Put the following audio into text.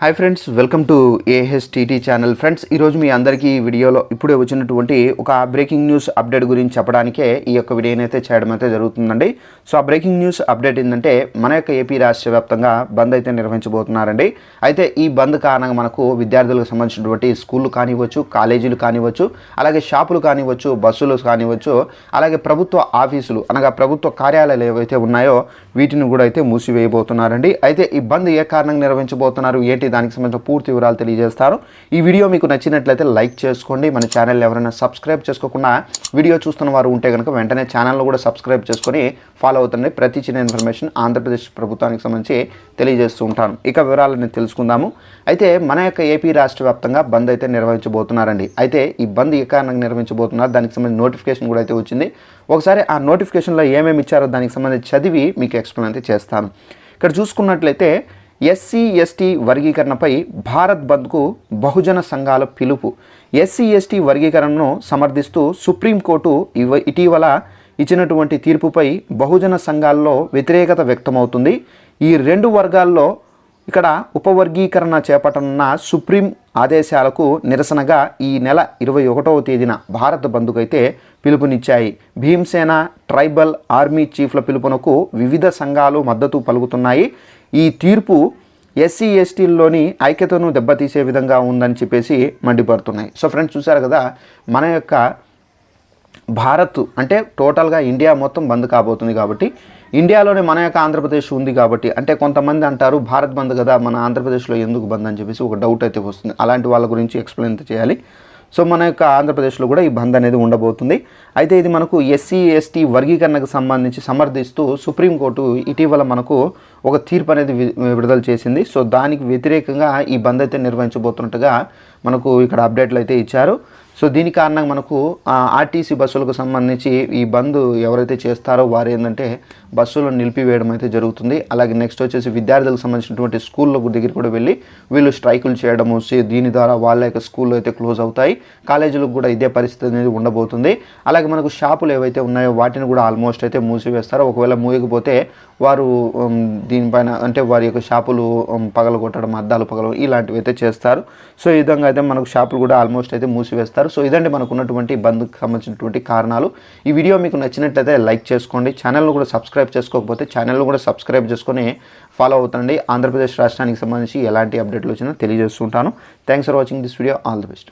Hi friends welcome to AHTT channel friends ఈరోజు మీ అందరికీ ఈ వీడియోలో ఇప్పుడే వచ్చినటువంటి ఒక బ్రేకింగ్ న్యూస్ అప్డేట్ గురించి చెప్పడానికే ఈ యొక్క వీడియోని అయితే చేయడం అయితే జరుగుతుందండి. సో ఆ బ్రేకింగ్ న్యూస్ అప్డేట్ ఏంటంటే మన యొక్క ఏపీ రాష్ట్ర వ్యాప్తంగా బంద్ అయితే నిర్వహించబోతున్నారండి. అయితే ఈ బంద్ కారణంగా మనకు విద్యార్థులకు సంబంధించినటువంటి స్కూళ్ళు కానివ్వచ్చు కాలేజీలు కానివ్వచ్చు అలాగే షాపులు కానివ్వచ్చు బస్సులు కానివ్వచ్చు అలాగే ప్రభుత్వ ఆఫీసులు అనగా ప్రభుత్వ కార్యాలయాలు ఏవైతే ఉన్నాయో వీటిని కూడా అయితే మూసివేయబోతున్నారండి. అయితే ఈ బంద్ ఏ కారణంగా నిర్వహించబోతున్నారు? ఏంటి దానికి సంబంధించిన పూర్తి వివరాలు తెలియజేస్తారు. ఈ వీడియో మీకు నచ్చినట్లయితే లైక్ చేసుకోండి. మన ఛానల్ ఎవరైనా సబ్స్క్రైబ్ చేసుకోకుండా వీడియో చూస్తున్న వారు ఉంటే కనుక వెంటనే ఛానల్ను కూడా సబ్స్క్రైబ్ చేసుకొని ఫాలో అవుతుంది ప్రతి చిన్న ఇన్ఫర్మేషన్ ఆంధ్రప్రదేశ్ ప్రభుత్వానికి సంబంధించి తెలియజేస్తూ ఉంటాను. ఇక వివరాలను తెలుసుకుందాము. అయితే మన యొక్క ఏపీ రాష్ట్ర వ్యాప్తంగా బంద్ అయితే నిర్వహించబోతున్నారండి. అయితే ఈ బంద్ ఏ కారణంగా నిర్వహించబోతున్నారు? దానికి సంబంధించి నోటిఫికేషన్ కూడా అయితే వచ్చింది. ఒకసారి ఆ నోటిఫికేషన్లో ఏమేమి ఇచ్చారో దానికి సంబంధించి చదివి మీకు ఎక్స్ప్లెయిన్ అయితే చేస్తాను. ఇక్కడ చూసుకున్నట్లయితే ఎస్సీ ఎస్టీ వర్గీకరణపై భారత్ బంద్కు బహుజన సంఘాల పిలుపు. ఎస్సీ ఎస్టీ వర్గీకరణను సమర్థిస్తూ సుప్రీంకోర్టు ఇవ ఇటీవల ఇచ్చినటువంటి తీర్పుపై బహుజన సంఘాల్లో వ్యతిరేకత వ్యక్తమవుతుంది. ఈ రెండు వర్గాల్లో ఇక్కడ ఉపవర్గీకరణ చేపట్టనున్న సుప్రీం ఆదేశాలకు నిరసనగా ఈ నెల ఇరవై ఒకటవ తేదీన భారత్ బంధుకైతే అయితే పిలుపునిచ్చాయి. భీమ్సేన ట్రైబల్ ఆర్మీ చీఫ్ల పిలుపునకు వివిధ సంఘాలు మద్దతు పలుకుతున్నాయి. ఈ తీర్పు ఎస్సీ ఎస్టీల్లోని ఐక్యతను దెబ్బతీసే విధంగా ఉందని చెప్పేసి మండిపడుతున్నాయి. సో ఫ్రెండ్స్ చూసారు కదా మన యొక్క భారత్ అంటే టోటల్గా ఇండియా మొత్తం బంద్ కాబోతుంది కాబట్టి ఇండియాలోనే మన యొక్క ఆంధ్రప్రదేశ్ ఉంది కాబట్టి అంటే కొంతమంది అంటారు భారత్ బంద్ కదా మన ఆంధ్రప్రదేశ్లో ఎందుకు బంద్ అని చెప్పేసి ఒక డౌట్ అయితే వస్తుంది. అలాంటి వాళ్ళ గురించి ఎక్స్ప్లెయిన్ చేయాలి. సో మన యొక్క ఆంధ్రప్రదేశ్లో కూడా ఈ బంద్ అనేది ఉండబోతుంది. అయితే ఇది మనకు ఎస్సీ ఎస్టీ వర్గీకరణకు సంబంధించి సమర్థిస్తూ సుప్రీంకోర్టు ఇటీవల మనకు ఒక తీర్పు అనేది విడుదల చేసింది. సో దానికి వ్యతిరేకంగా ఈ బంద్ అయితే నిర్వహించబోతున్నట్టుగా మనకు ఇక్కడ అప్డేట్లు అయితే ఇచ్చారు. సో దీని కారణంగా మనకు ఆర్టీసీ బస్సులకు సంబంధించి ఈ బంద్ ఎవరైతే చేస్తారో వారు ఏంటంటే బస్సులను నిలిపివేయడం అయితే జరుగుతుంది. అలాగే నెక్స్ట్ వచ్చేసి విద్యార్థులకు సంబంధించినటువంటి స్కూళ్ళ దగ్గర కూడా వెళ్ళి వీళ్ళు స్ట్రైకులు చేయడము దీని ద్వారా వాళ్ళ యొక్క స్కూళ్ళు అయితే క్లోజ్ అవుతాయి. కాలేజీలకు కూడా ఇదే పరిస్థితి అనేది ఉండబోతుంది. అలాగే మనకు షాపులు ఏవైతే ఉన్నాయో వాటిని కూడా ఆల్మోస్ట్ అయితే మూసివేస్తారు. ఒకవేళ మూయకపోతే వారు దీనిపైన అంటే వారి యొక్క షాపులు పగలగొట్టడం అద్దాలు పగల ఇలాంటివి అయితే చేస్తారు. సో ఈ విధంగా అయితే మనకు షాపులు కూడా ఆల్మోస్ట్ అయితే మూసివేస్తారు. సో ఇదండి మనకు ఉన్నటువంటి బంద్కి సంబంధించినటువంటి కారణాలు. ఈ వీడియో మీకు నచ్చినట్లయితే లైక్ చేసుకోండి. ఛానల్ను కూడా సబ్స్క్రైబ్ చేసుకోకపోతే ఛానల్ను కూడా సబ్స్క్రైబ్ చేసుకొని ఫాలో అవుతుండండి ఆంధ్రప్రదేశ్ రాష్ట్రానికి సంబంధించి ఎలాంటి అప్డేట్లు వచ్చినా తెలియజేస్తుంటాను. Thanks for watching this video. All the best.